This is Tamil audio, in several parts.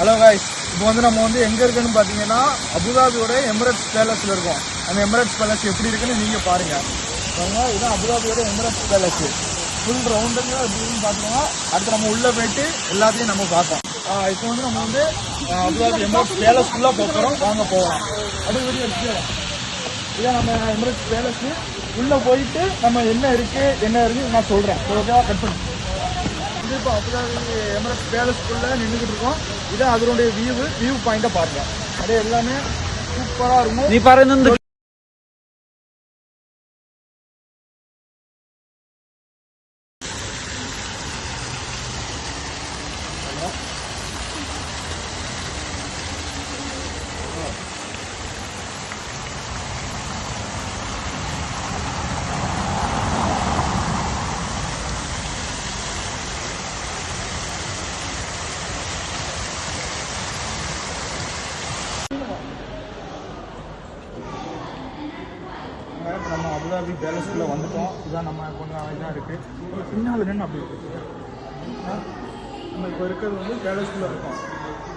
Hello guys. இப்போ வந்து நம்ம வந்து எங்கே இருக்குன்னு பார்த்தீங்கன்னா அபுதாபியோட எமிரேட்ஸ் பேலஸில் இருக்கோம். அந்த எமிரேட்ஸ் பேலஸ் எப்படி இருக்குன்னு நீங்கள் பாருங்கள் பாருங்க இதுதான் அபுதாபியோட எமிரேட்ஸ் பேலஸ். ஃபுல் ரவுண்டுங்க அப்படின்னு பார்த்தோம்னா அடுத்து நம்ம உள்ளே போயிட்டு எல்லாத்தையும் நம்ம பார்த்தோம் இப்போ வந்து நம்ம வந்து அபுதாபி எமிரேட்ஸ் பேலஸ் ஃபுல்லாக போகிறோம் வாங்க போகலாம். அப்படியே வெளியே எடுத்துக்கலாம் இதான் நம்ம எமிரேட்ஸ் பேலஸ். உள்ளே போயிட்டு நம்ம என்ன இருக்குது என்ன இருக்குது நான் சொல்கிறேன் ஓகேவா கட் பண்ணி. வந்து இப்போ அபுதாபி எமிரட்ஸ் பேலஸ்குள்ளே நின்றுக்கிட்டு இருக்கோம். இதான் அதனுடைய வியூ வியூ பாயிண்ட்டை பாருங்கள் அதே எல்லாமே சூப்பரா இருக்கும். நீ பாரு நம்ம அபுதாபி பேலஸ்க்குள்ளே வந்துட்டோம். இதுதான் நம்ம கொஞ்சம் இதாக இருக்குது பின்னால் நின்று அப்படி இருக்கு. நம்ம இப்போ இருக்கிறது வந்து பேலஸ்க்குள்ளே இருக்கோம்.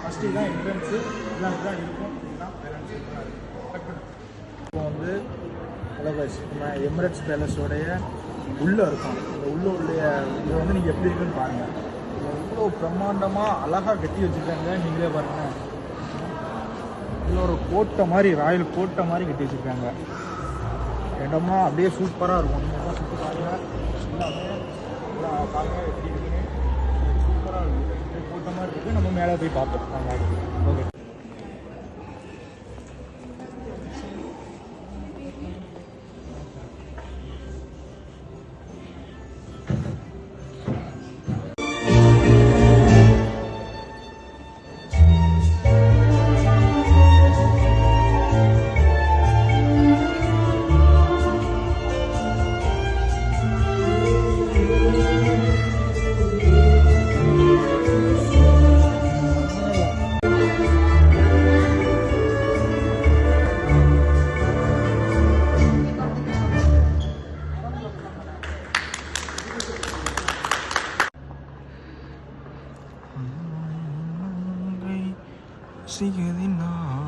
ஃபஸ்ட்டு இதான் என்ட்ரன்ஸு இதான் இதுதான் இருக்கும். இதுதான் பேலன்ஸ் இப்போ வந்து அலகாஷ் நம்ம எமிரேட்ஸ் பேலஸோடைய உள்ளே இருக்கும். இந்த உள்ள உள்ள இதை வந்து நீங்கள் எப்படி இருக்குன்னு பாருங்கள் எவ்வளோ பிரம்மாண்டமாக அழகாக கட்டி வச்சுருக்காங்க. நீங்களே பாருங்கள் இதில் ஒரு கோட்டை மாதிரி ராயல் கோட்டை மாதிரி கட்டி வச்சுருக்காங்க. இடமா அப்படியே சூப்பராக இருக்கும் நீங்கள் எல்லாம் சுற்றி பாருங்க எல்லாமே எல்லாம் பாருங்க எப்படி இருக்குன்னு சூப்பராக இருக்கும் அப்படியே கூட்டமாக இருக்குது நம்ம மேலே போய் பார்ப்போம் See you in.